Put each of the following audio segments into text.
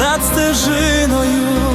над стежиною.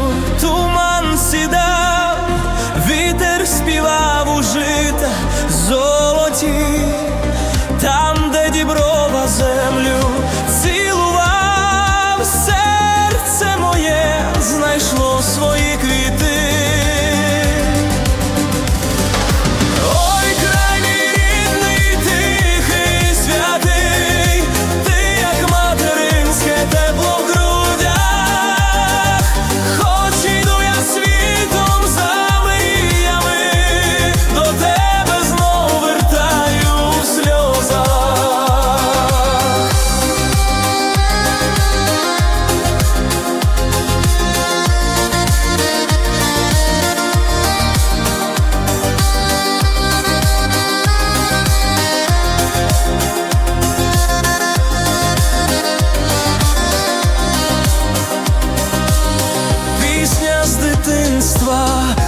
voix